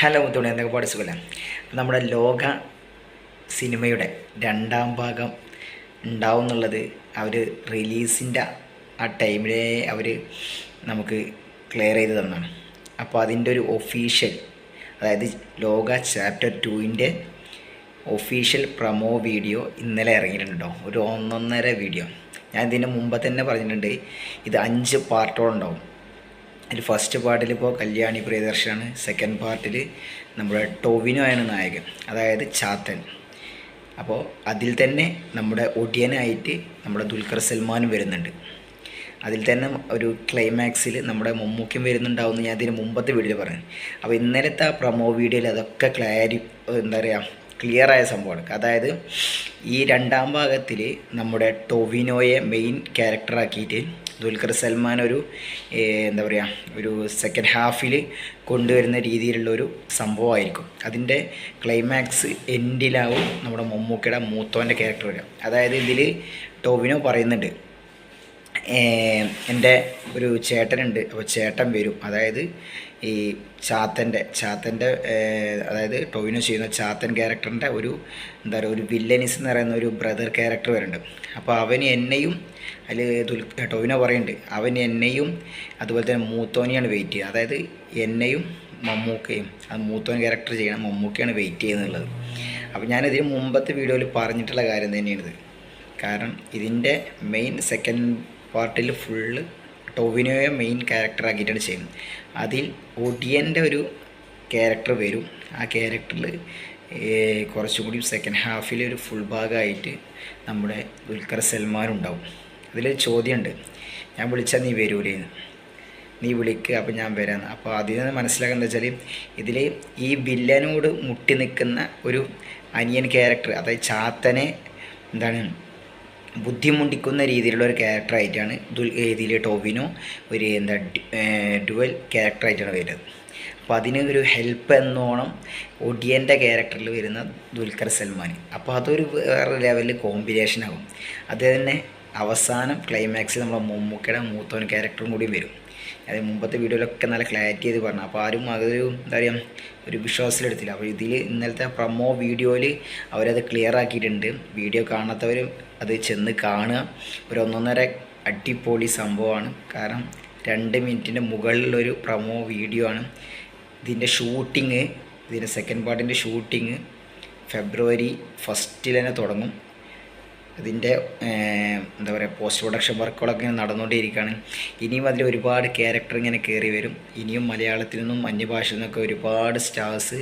Hello തുണി എന്തൊക്കെ പഠിച്ചില്ല നമ്മുടെ ലോക സിനിമയുടെ രണ്ടാം ഭാഗം ഉണ്ടാവും എന്നുള്ളത് അവർ റിലീസിന്റെ ആ ടൈമിലേ അവർ നമുക്ക് ക്ലിയർ ചെയ്ത് തന്നാണ് അപ്പോൾ അതിന്റെ ഒരു ഒഫീഷ്യൽ അതായത് ലോക ചാപ്റ്റർ ടുവിന്റെ ഒഫീഷ്യൽ പ്രമോ വീഡിയോ ഇന്നലെ ഇറങ്ങിയിട്ടുണ്ടോ? ഒരു ഒന്നൊന്നര വീഡിയോ ഞാൻ ഇതിന് മുമ്പ് തന്നെ പറഞ്ഞിട്ടുണ്ട് ഇത് അഞ്ച് പാർട്ടോളുണ്ടാവും അതിൽ ഫസ്റ്റ് പാർട്ടിൽ ഇപ്പോൾ കല്യാണി പ്രിയദർശനാണ്. സെക്കൻഡ് പാർട്ടിൽ നമ്മുടെ ടോവിനോ ആണ് നായകൻ. അതായത് ചാത്തൻ. അപ്പോൾ അതിൽ തന്നെ നമ്മുടെ ഒടിയനായിട്ട് നമ്മുടെ ദുൽഖർ സൽമാനും വരുന്നുണ്ട്. അതിൽ തന്നെ ഒരു ക്ലൈമാക്സിൽ നമ്മുടെ മമ്മൂക്കും വരുന്നുണ്ടാവുമെന്ന് ഞാൻ ഇതിന് മുമ്പത്തെ വീഡിയോയിൽ പറഞ്ഞു. അപ്പോൾ ഇന്നലത്തെ ആ പ്രൊമോ വീഡിയോയിൽ അതൊക്കെ ക്ലാരി എന്താ പറയുക ക്ലിയറായ സംഭവമാണ്. അതായത് ഈ രണ്ടാം ഭാഗത്തിൽ നമ്മുടെ ടൊവിനോയെ മെയിൻ ക്യാരക്ടറാക്കിയിട്ട് ദുൽഖർ സൽമാൻ ഒരു എന്താ പറയുക ഒരു സെക്കൻഡ് ഹാഫിൽ കൊണ്ടുവരുന്ന രീതിയിലുള്ള ഒരു സംഭവമായിരിക്കും. അതിന്റെ ക്ലൈമാക്സ് എൻഡിലാവും നമ്മുടെ മമ്മൂക്കയുടെ മൂത്തോന്റെ ക്യാരക്ടർ വരിക. അതായത് ഇതിൽ ടോവിനോ പറയുന്നുണ്ട് എന്റെ ഒരു ചേട്ടനുണ്ട്. അപ്പോൾ ചേട്ടൻ വരും. അതായത് ഈ ചാത്തന്റെ ചാത്തന്റെ അതായത് ടോവിനോ ചെയ്യുന്ന ചാത്തൻ ക്യാരക്ടറിന്റെ ഒരു എന്താ പറയുക ഒരു വില്ലനിസ് എന്ന് പറയുന്ന ഒരു ബ്രദർ ക്യാരക്ടർ വരുന്നുണ്ട്. അപ്പോൾ അവൻ എന്നെയും അതിൽ ദുൽ ടോവിനോ പറയുന്നുണ്ട്. അവൻ എന്നെയും അതുപോലെ തന്നെ മൂത്തോനെയാണ് വെയിറ്റ് ചെയ്യുക. അതായത് എന്നെയും മമ്മൂക്കയും അത് മൂത്തോൻ ക്യാരക്ടർ ചെയ്യണം മമ്മൂക്കയാണ് വെയിറ്റ് ചെയ്യുന്നുള്ളത് അപ്പോൾ ഞാനിതിന് മുമ്പത്തെ വീഡിയോയിൽ പറഞ്ഞിട്ടുള്ള കാര്യം തന്നെയാണിത്. കാരണം ഇതിന്റെ മെയിൻ സെക്കൻഡ് പാർട്ടിൽ ഫുള്ള് ടൊവിനോയെ മെയിൻ ക്യാരക്ടർ ആക്കിയിട്ടാണ് ചെയ്യുന്നത്. അതിൽ ഒടിയന്റെ ഒരു ക്യാരക്ടർ വരും. ആ ക്യാരക്ടറിൽ കുറച്ചും കൂടി സെക്കൻഡ് ഹാഫിൽ ഒരു ഫുൾ ഭാഗമായിട്ട് നമ്മുടെ ദുൽഖർ സൽമാൻ ഉണ്ടാവും അതിലൊരു ചോദ്യമുണ്ട്. ഞാൻ വിളിച്ചാൽ നീ വരൂലേന്ന് നീ വിളിക്കുക അപ്പം ഞാൻ വരാമെന്ന് അപ്പോൾ അതിൽ നിന്ന് മനസ്സിലാക്കുന്നത് വെച്ചാൽ ഇതിൽ ഈ വില്ലനോട് മുട്ടി നിൽക്കുന്ന ഒരു അനിയൻ ക്യാരക്ടർ അതായത് ചാത്തനെ എന്താണ് ബുദ്ധിമുട്ടിക്കുന്ന രീതിയിലുള്ള ഒരു ക്യാരക്ടറായിട്ടാണ് ഇതിൽ ടോവിനോ ഒരു എന്താ ഡുവൽ ക്യാരക്ടറായിട്ടാണ് വരുന്നത്. അപ്പോൾ അതിന് ഒരു ഹെൽപ്പ് എന്നോണം ഒടിയന്റെ ക്യാരക്ടറിൽ വരുന്ന ദുൽഖർ സൽമാൻ അപ്പോൾ അതൊരു വേറെ ലെവലിൽ കോമ്പിനേഷൻ ആകും. അത് തന്നെ അവസാനം ക്ലൈമാക്സിൽ നമ്മളെ മമ്മൂക്കയുടെ മൂത്തോൻ ക്യാരക്ടറും കൂടി വരും. അത് മുമ്പത്തെ വീഡിയോയിലൊക്കെ നല്ല ക്ലാരിറ്റി ചെയ്ത് പറഞ്ഞു. അപ്പോൾ ആരും അതൊരു എന്താ പറയുക ഒരു വിശ്വാസത്തിലെടുത്തില്ല. അപ്പോൾ ഇതിൽ ഇന്നലത്തെ പ്രൊമോ വീഡിയോയിൽ അവരത് ക്ലിയർ ആക്കിയിട്ടുണ്ട്. വീഡിയോ കാണാത്തവർ അത് ചെന്ന് കാണുക. ഒരു ഒന്നൊന്നര അടിപൊളി സംഭവമാണ്. കാരണം രണ്ട് മിനിറ്റിന്റെ മുകളിലൊരു പ്രൊമോ വീഡിയോ ആണ്. ഇതിന്റെ ഷൂട്ടിങ് ഇതിന്റെ സെക്കൻഡ് പാർട്ടിന്റെ ഷൂട്ടിങ് ഫെബ്രുവരി ഫസ്റ്റിൽ തന്നെ തുടങ്ങും. ഇതിന്റെ എന്താ പറയുക പോസ്റ്റ് പ്രൊഡക്ഷൻ വർക്കുകളൊക്കെ ഇങ്ങനെ നടന്നുകൊണ്ടിരിക്കുകയാണ് ഇനിയും അതിൽ ഒരുപാട് ക്യാരക്ടർ ഇങ്ങനെ കയറി വരും. ഇനിയും മലയാളത്തിൽ നിന്നും അന്യഭാഷയിൽ നിന്നൊക്കെ ഒരുപാട് സ്റ്റാർസ്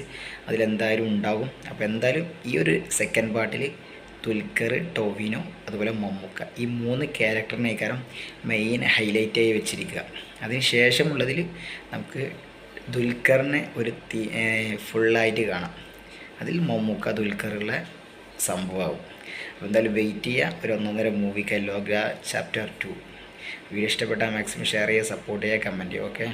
അതിലെന്തായാലും ഉണ്ടാകും. അപ്പോൾ എന്തായാലും ഈ ഒരു സെക്കൻഡ് പാർട്ടിൽ തുൽക്കർ ടോവിനോ അതുപോലെ മമ്മൂക്ക ഈ മൂന്ന് ക്യാരക്ടറിനേക്കാരം മെയിൻ ഹൈലൈറ്റായി വെച്ചിരിക്കുക. അതിന് ശേഷമുള്ളതിൽ നമുക്ക് ദുൽഖറിനെ ഒരു ഫുള്ളായിട്ട് കാണാം. അതിൽ മമ്മൂക്ക ദുൽഖറുള്ള അപ്പോൾ എന്തായാലും വെയിറ്റ് ചെയ്യുക ഒരു ഒന്നൊന്നര മൂവിക്ക് ലോക ചാപ്റ്റർ ടു വീഡിയോ ഇഷ്ടപ്പെട്ടാൽ മാക്സിമം ഷെയർ ചെയ്യുക സപ്പോർട്ട് ചെയ്യുക കമന്റ് ചെയ്യുക ഓക്കെ